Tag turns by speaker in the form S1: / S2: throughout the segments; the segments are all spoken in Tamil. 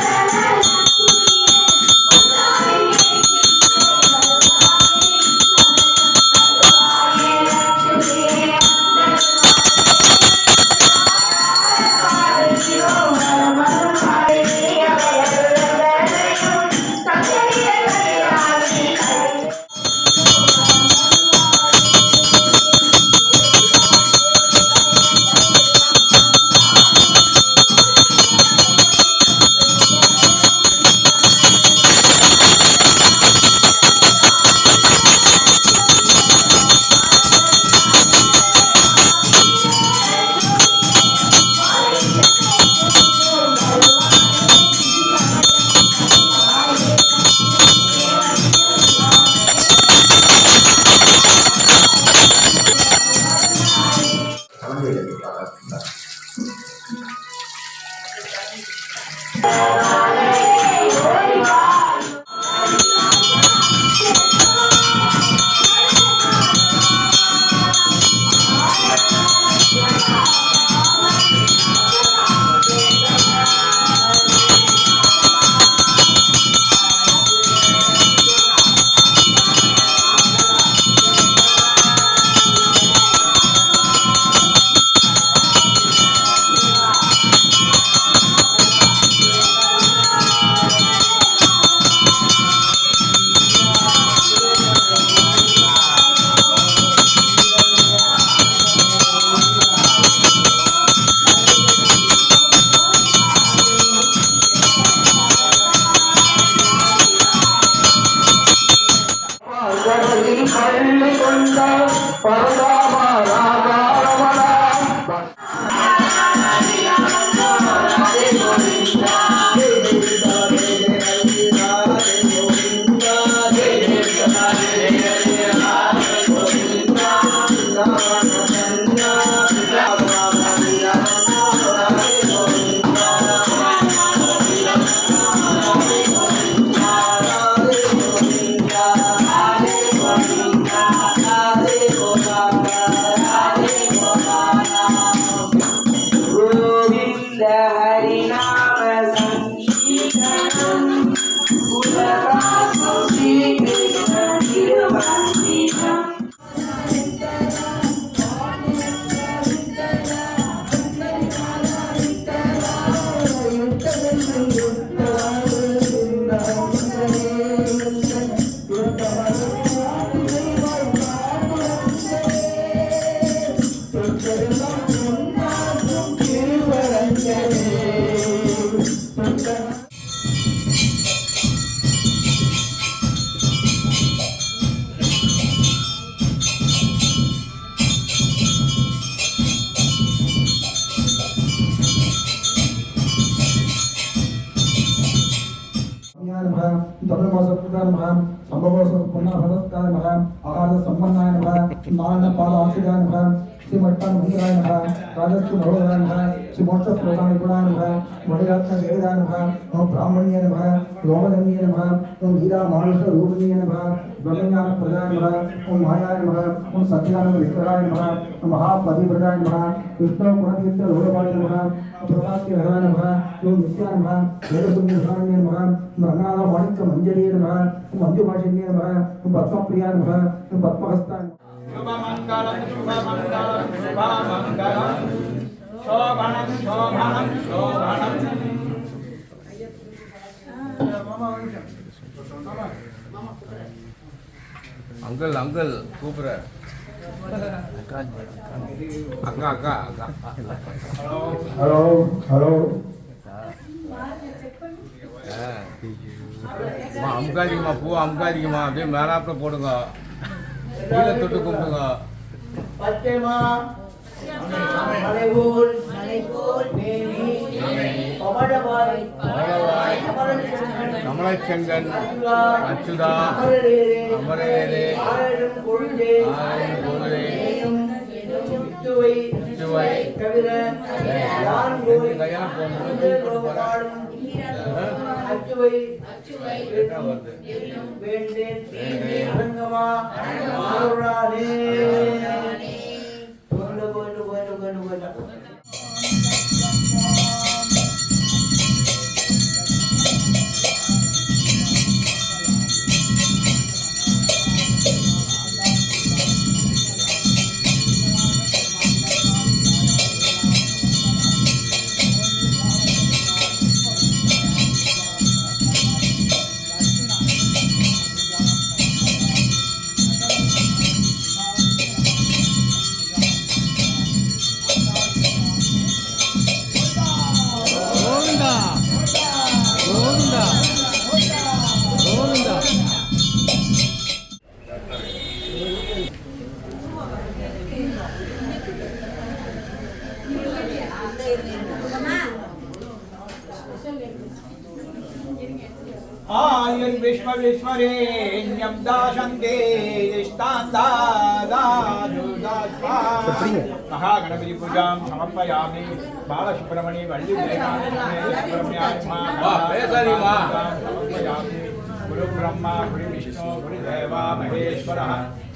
S1: Yes. la திருவந்தினம்
S2: नमः சர்வபுதா நம சம்பவ புண்ணா பதத்காய நம ஆகார சம்பன்னாய நம நாராயண பால ஆசிரியாய நம श्री मट्टन मंदिराय नमः राजस्व भगवाय नमः श्री मोक्ष प्रदान गुणाय नमः मणिरत्न वेदाय नमः ओम ब्राह्मण्य नमः लोमधन्य नमः ओम वीरा महाराज रूपनीय नमः ब्रह्मज्ञान प्रदाय नमः ओम मायाय नमः ओम सत्यानंद विग्रहाय नमः ओम महापतिव्रताय नमः विष्णु गुणतीर्थ रोडपाय नमः प्रभास्य हराय नमः ओम नित्याय नमः वेदसुन्दरसारण्य नमः ओम रंगनाथ माणिक्य मंजरीय नमः ओम मंजुभाषिण्य नमः ओम पद्मप्रियाय नमः ओम पद्महस्ताय नमः
S3: அங்கல்
S4: சுபமங்கலம் சுபமங்கலம் கூப்பிடுற. அக்கா அக்கா அக்கா.
S2: Hello hello.
S4: அமுக்காதிக்குமா பூ அமுக்காதிக்குமா அப்படியே மேலாப்பில் போடுங்க. கீழே தொட்டு கும்பிடுங்க.
S1: பச்சைமா மலைபோல் தேவி பவளவாய்
S4: கமலச்சங்கன் அச்சுதா.
S1: அமரரேரே.
S4: அமரேரே
S1: ஆயிரம் பொழுதே
S4: ஆயிரம் பொழுதே
S1: நேயம் சித்துவை
S4: சித்துவை
S1: தவிர யான் போய்.
S4: வருது
S1: வேண்டேன் அரங்கமா அருளானே கொண்டு கொண்டு கொண்டு கொண்டு கொண்டு
S3: आयुर्विश्वविश्वरेण्यं दाशन्ते महागणपतिपूजां समर्पयामि। बालसुब्रह्मण्ये वल्लिसुब्रह्मण्यामि गुरुब्रह्मा गुरुविष्णु गुरुदेवा महेश्वरः।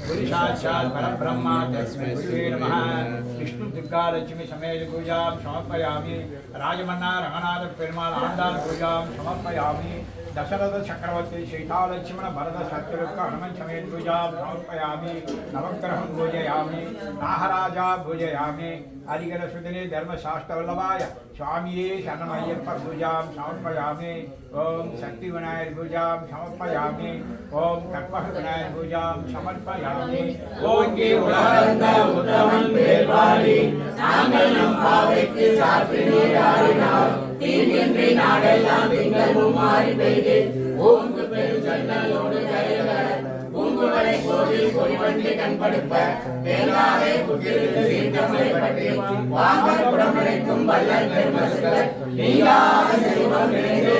S3: गुरुसाक्षात् परब्रह्मा तस्मै दुर्गालक्ष्मी समेत पूजा समर्पयामि। राजमन्ना रङ्गनाथ पेरुमाल् आण्डाल् पूजां समर्पयामि। दशरथ चक्रवर्ती सीतालक्ष्मण भरत शत्रुक हनुमन् समेत पूजां समर्पयामि। नवग्रहं पूजयामि नाहराजा पूजयामि हरिगरसुदने धर्मशास्त्रवल्लभाय स्वामिये शरणमय्यप्प पूजां समर्पयामि। ॐ शक्तिविनायकपूजां समर्पयामि। ॐ कर्पविनायकपूजां समर्पयामि। ॐ उदाहरण उत्तमं நாங்கள் நம் பாவைக்கு சாற்றினீராடினால் தீங்கின்றி நாடெல்லாம் திங்களும் மாறி பெய்து. ஓங்கு பெரு ஜன்னலோடு கையக கோவில் கொடிவண்டி கண்படுப்ப வேளாவே புத்திருக்கு சீர்த்தமலை பற்றி வாங்க குடமழைக்கும் வல்லல் பெருமசுகள் நீயாக செல்வம் நிறைந்தே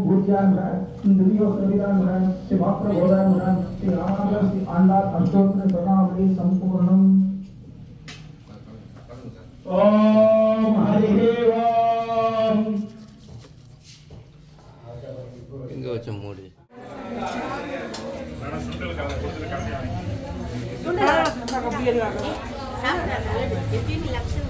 S3: கோவிந்தா கோவிந்தா
S2: ओम भूत्यान भगवान इंद्रियो सवितान भगवान श्री मात्र बोधान भगवान श्री रामानुज श्री आंडाल अष्टोत्र प्रणामि संपूर्णम ओम हरि ओम
S4: எங்கே வச்ச மூடி
S5: Jadi ini langsung gitu, mama.